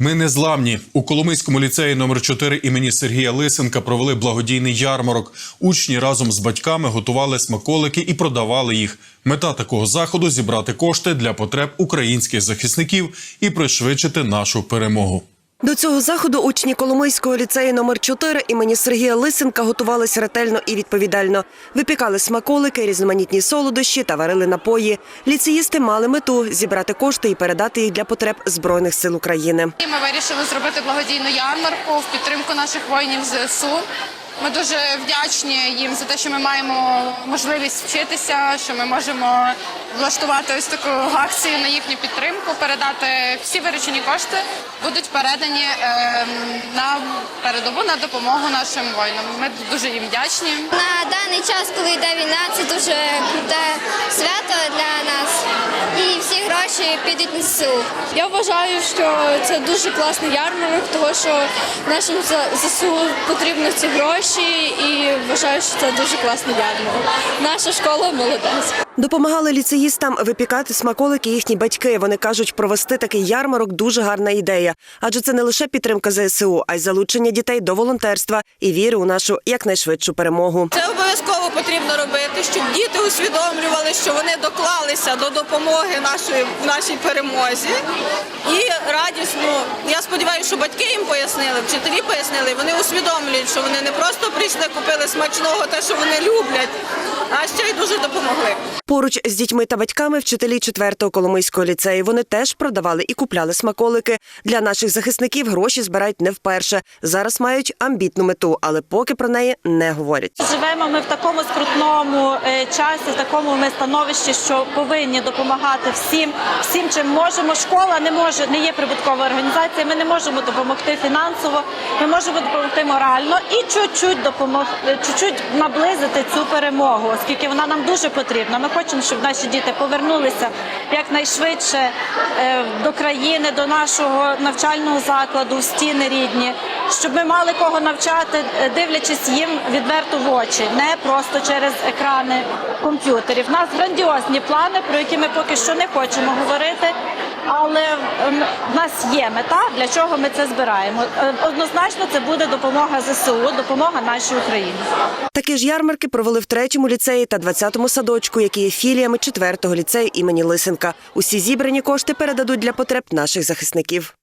Ми не зламні. У Коломийському ліцеї номер 4 імені Сергія Лисенка провели благодійний ярмарок. Учні разом з батьками готували смаколики і продавали їх. Мета такого заходу зібрати кошти для потреб українських захисників і пришвидшити нашу перемогу. До цього заходу учні Коломийського ліцею номер 4 імені Сергія Лисенка готувалися ретельно і відповідально. Випікали смаколики, різноманітні солодощі та варили напої. Ліцеїсти мали мету зібрати кошти і передати їх для потреб збройних сил України. Ми вирішили зробити благодійну ярмарку в підтримку наших воїнів ЗСУ. Ми дуже вдячні їм за те, що ми маємо можливість вчитися, що ми можемо влаштувати ось таку акцію на їхню підтримку, передати всі виручені кошти будуть передані ем, на передову на допомогу нашим воїнам. Ми дуже їм вдячні. На даний час, коли йде війна, це дуже круте свято ЗСУ. Я вважаю, що це дуже класний ярмарок, тому що нашим ЗСУ потрібно ці гроші, і вважаю, що це дуже класний ярмарок. Наша школа молодець. Допомагали ліцеїстам випікати смаколики їхні батьки. Вони кажуть, провести такий ярмарок дуже гарна ідея, адже це не лише підтримка ЗСУ, а й залучення дітей до волонтерства і віри у нашу якнайшвидшу перемогу. Це обов'язково потрібно робити, щоб діти усвідомлювали, що вони доклалися до допомоги нашої в нашій перемозі. І радісно, я сподіваюся, що батьки їм пояснили, вчителі пояснили. Вони усвідомлюють, що вони не просто прийшли, купили смачного, те, що вони люблять, а ще й дуже допомогли. Поруч з дітьми та батьками вчителі 4-го Коломийського ліцею. Вони теж продавали і купляли смаколики. Для наших захисників гроші збирають не вперше. Зараз мають амбітну мету, але поки про неї не говорять. Живемо ми в такому скрутному е, часі, в такому ми становищі, що повинні допомагати всім, всім, чим можемо. Школа не може, не є прибуткова організація. Ми не можемо допомогти фінансово, ми можемо допомогти морально і чуть-чуть допомог, наблизити цю перемогу, оскільки вона нам дуже потрібна. Ми хочемо, щоб наші діти повернулися якнайшвидше е, до країни, до нашого навчального закладу, в стіни рідні, щоб ми мали кого навчати, е, дивлячись їм відверто в очі, не просто через екрани комп'ютерів. У нас грандіозні плани, про які ми поки що не хочемо говорити. Але ем, в нас є мета, для чого ми це збираємо. Е, Однозначно, це буде допомога ЗСУ, допомога нашій Україні. Такі ж ярмарки провели в третьому ліцеї та 20-му садочку, які є філіями 4-го ліцею імені Лисенка. Усі зібрані кошти передадуть для потреб наших захисників.